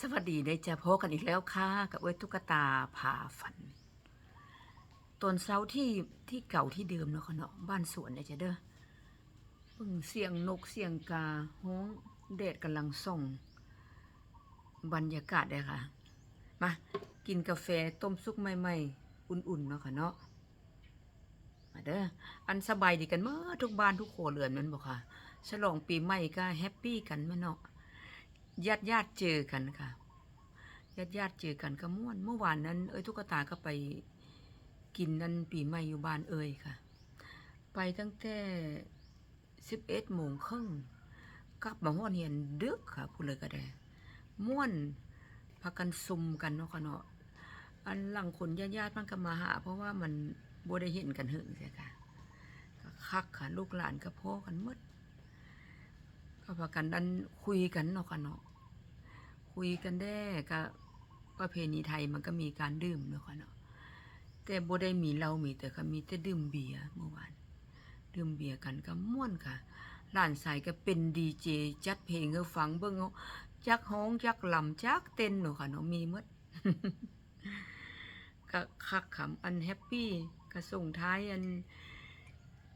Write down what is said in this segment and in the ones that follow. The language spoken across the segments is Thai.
สวัสดีได้จะพบกันอีกแล้วค่ะกับเวทตุ๊กตาพาฝันตอนเช้าที่ที่เก่าที่เดิมเนาะค่ะเนาะบ้านสวนเนี่ยจะเด้อเพิ่งเสียงนกเสียงกาฮ้องแดดกำลังส่อง บรรยากาศเลยค่ะ มา กินกาแฟต้มซุกใหม่ๆ อุ่นๆเนาะค่ะเนาะมาเด้ออันสบายดีกันเมื่อทุกบ้านทุกโคเรือนมันบอกค่ะ ฉลองปีใหม่ก็แฮปปี้กันม่เนาะ ญาติญาติเจอกันค่ะญาติญาติเจอกันก็ม่วน เมื่อวานนั้น เอ้ยตุ๊กตาก็ไปกินนั่นปีใหม่อยู่บ้านเอ้ยค่ะ ไปตั้งแต่สิบเอ็ดโมงครึ่งกลับมาห้อนเฮียนดึกค่ะพูดเลยก็ได้ม่วนพากันซุมกันเนาะค่ะเนาะอันหลังคนญาติญาติมันก็มาหา เพราะว่ามันบ่ได้เห็นกันหึงใช่ค่ะคักค่ะลูกหลานก็พ่อกันมด ก็พากันดันคุยกันเนาะค่ะเนาะคุยกันได้ก็ประเพณีไทยมันก็มีการดื่มเนาะค่ะเนาะแต่บ่ได้มีเหล้ามีแต่ก็มีแต่ดื่มเบียร์เมื่อวานดื่มเบียร์กันก็ม่วนค่ะหลานสายก็เป็นดีเจจัดเพลงให้ฟังเบิ่งอจักฮ้องจักลำจักเต้นเนาะค่ะเนาะมีหมดก็คักขำอันแฮปปี้ก็ส่งท้ายอัน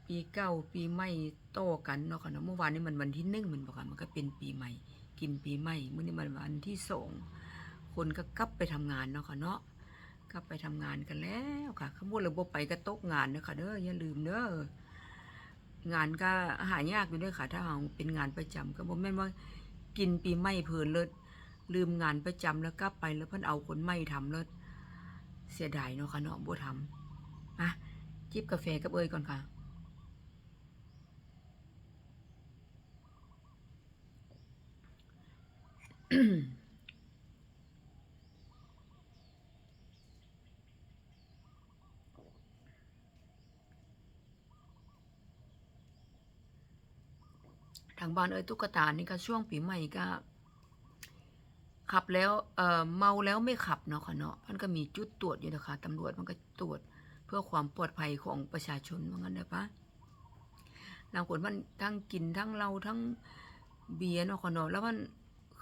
ปีเก่าปีใหม่โตกันเนาะค่ะเนาะเมื่อวานนี้มันวันที่หนึ่งมันบอกว่ามันก็เป็นปีใหม่ กินปีใหม่เมื่อนี้มันวันที่สองคนก็กลับไปทำงานเนาะค่ะเนาะกลับไปทำงานกันแล้วค่ะขบวนระบบไปก็ตกงานเนาะค่ะเด้ออย่าลืมเด้องานก็หายากอยู่ด้อค่ะ ถ้าเอาเป็นงานประจำก็บ่แม่นว่ากินปีใหม่เพลินเลยลืมงานประจำแล้วกลับไปแล้วเพิ่นเอาคนใหม่ทำเลยเสียดายเนาะค่ะเนาะบ่ทำอะจิบกาแฟกับเอ้ยก่อนค่ะ ทางบ้านเอ้ยตุ๊กตานี่ก็ช่วงปีใหม่ก็ ขับแล้วเอ่อเมาแล้วไม่ขับเนาะค่ะเนาะมันก็มีจุดตรวจอยู่นะคะตำรวจมันก็ตรวจเพื่อความปลอดภัยของประชาชนว่างั้นได้ปะบางคนมันทั้งกินทั้งเหล้าทั้งเบียร์เนาะค่ะเนาะแล้วมัน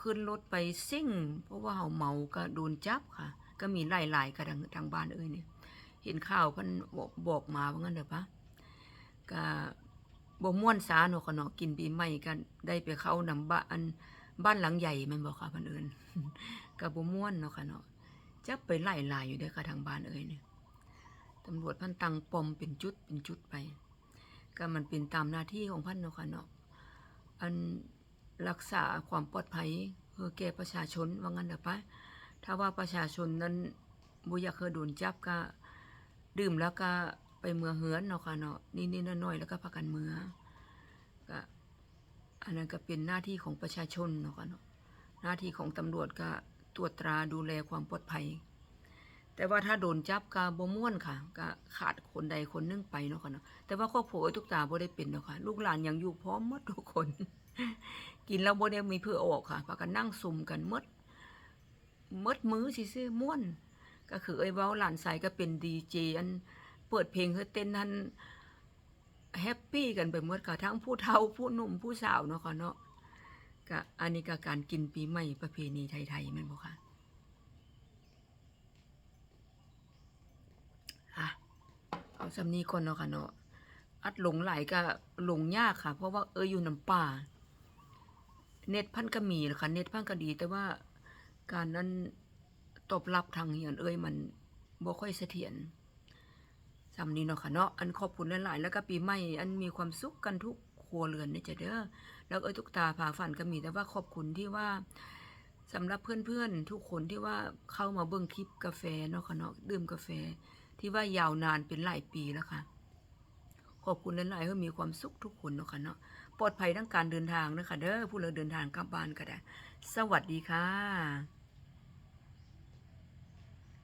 ขึ้นรถไปซิ่ง เพราะว่าเฮาเมาก็โดนจับค่ะ ก็มีหลายๆกับทางทางบ้านเอ้ยเนี่ยเห็นข่าวเพิ่นบอกบอกมาว่างั้นเด้อปะก็บ่ม่วนสาเนาะค่ะเนาะกินปีใหม่กันได้ไปเข้านำบ้านบ้านหลังใหญ่แม่นบ่ค่ะเพิ่นเอิ้นก็บ่ม่วนเนาะค่ะเนาะจับไปไล่ลายอยู่เด้อค่ะทางบ้านเอ้ยเนี่ยตำรวจพันตังปมเป็นจุดเป็นจุดไป ก็มันเป็นตามหน้าที่ของพันเนาะค่ะเนาะอัน รักษาความปลอดภัยเพื่อแก่ประชาชนว่างั้นเด้อปะถ้าว่าประชาชนนั้นบ่อยากให้โดนจับก็ดื่มแล้วก็ไปเมือเฮือนเนาะค่ะเนาะนิดๆน้อยๆแล้วก็พากันเมือก็อันนั้นก็เป็นหน้าที่ของประชาชนเนาะค่ะเนาะหน้าที่ของตำรวจก็ตรวจตราดูแลความปลอดภัย แต่ว่าถ้าโดนจับก็บ่ม่วนค่ะก็ขาดคนใดคนหนึงไปเนาะค่ะเนาะแต่ว่าครอบครัวทุกตาบ่ได้เป็นเนาะค่ะลูกหลานยังอยู่พร้อมหมดทุกคน กินแล้วบ่ได้มีเพื่อออกค่ะพากันนั่งซุ่มกันมดมดมือซื่อม่วน ก็คือไอ้เว้าหลานสายก็เป็นดีเจอันเปิดเพลงเฮ้เต้นทันแฮปปี้กันไปหมดค่ะทั้งผู้เฒ่าผู้หนุ่มผู้สาวเนาะค่ะเนาะก็อันนี้ก็การกินปีใหม่ประเพณีไทยๆแม่นบ่ค่ะ เอาสำนีคนเนาะค่ะเนาะอัดหลงไหลก็หลงยากค่ะ เพราะว่าเอออยู่น้ำป่า เน็ตพันก็มีนะคะเน็ตพันก็ดี แต่ว่าการนั้นตอบรับทางเหียนเอ้ยมันบ่ค่อยเสถียรสำนีเนาะค่ะเนาะอันขอบคุณหลายๆแล้วก็ปีใหม่อันมีความสุขกันทุกครัวเรือนนี่จะเด้อแล้วเอ้ยทุกตาผาฝันก็มีแต่ว่าขอบคุณที่ว่าสำหรับเพื่อนๆทุกคนที่ว่าเข้ามาเบิ่งคลิปกาแฟเนาะค่ะเนาะดื่มกาแฟ ที่ว่ายาวนานเป็นหลายปีแล้วค่ะ ขอบคุณหลายๆให้มีความสุขทุกคนเนาะค่ะเนาะปลอดภัยทั้งการเดินทางนะคะเด้อผู้เราเดินทางกลับบ้านก็ได้ สวัสดีค่ะ